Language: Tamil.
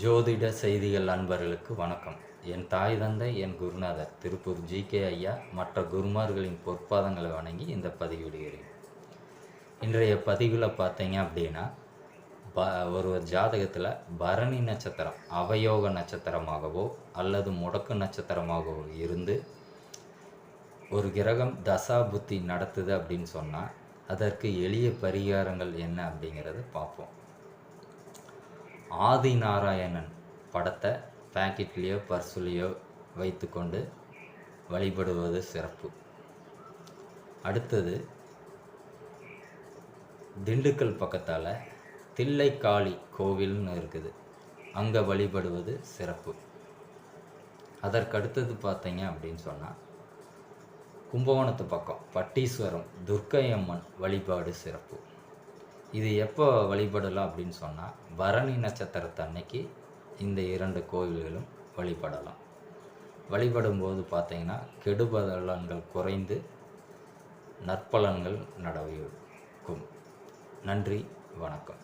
ஜோதிட செய்திகள் அன்பர்களுக்கு வணக்கம். என் தாய் தந்தை என் குருநாதர் திருப்பூர் ஜி. கே. ஐயா மற்ற குருமார்களின் பொற்பாதங்களை வணங்கி இந்த பதிவிடுகிறேன். இன்றைய பதிவில் பார்த்தீங்க அப்படின்னா ப ஒருவர் ஜாதகத்தில் பரணி நட்சத்திரம் அவயோக நட்சத்திரமாகவோ அல்லது முடக்கு நட்சத்திரமாகவோ இருந்து ஒரு கிரகம் தசா புத்தி நடத்துது அப்படின்னு சொன்னால் அதற்கு எளிய பரிகாரங்கள் என்ன அப்படிங்கிறத பார்ப்போம். ஆதி நாராயணன் படத்தை பேக்கெட்லேயோ பர்சுலேயோ வைத்துக்கொண்டு வழிபடுவது சிறப்பு. அடுத்தது திண்டுக்கல் பக்கத்தால் தில்லைக்காளி கோவில்னு இருக்குது. அங்கே வழிபடுவது சிறப்பு. அதற்கடுத்தது பார்த்தீங்க அப்படின்னு சொன்னால் கும்பகோணத்து பக்கம் பட்டீஸ்வரம் துர்க்கை அம்மன் வழிபாடு சிறப்பு. இது எப்போ வழிபடலாம் அப்படின்னு சொன்னால் பரணி நட்சத்திரத்து அன்னைக்கு இந்த இரண்டு கோவில்களும் வழிபடலாம். வழிபடும்போது பார்த்தீங்கன்னா கெடுபலன்கள் குறைந்து நற்பலன்கள் நடக்கும் நன்றி வணக்கம்.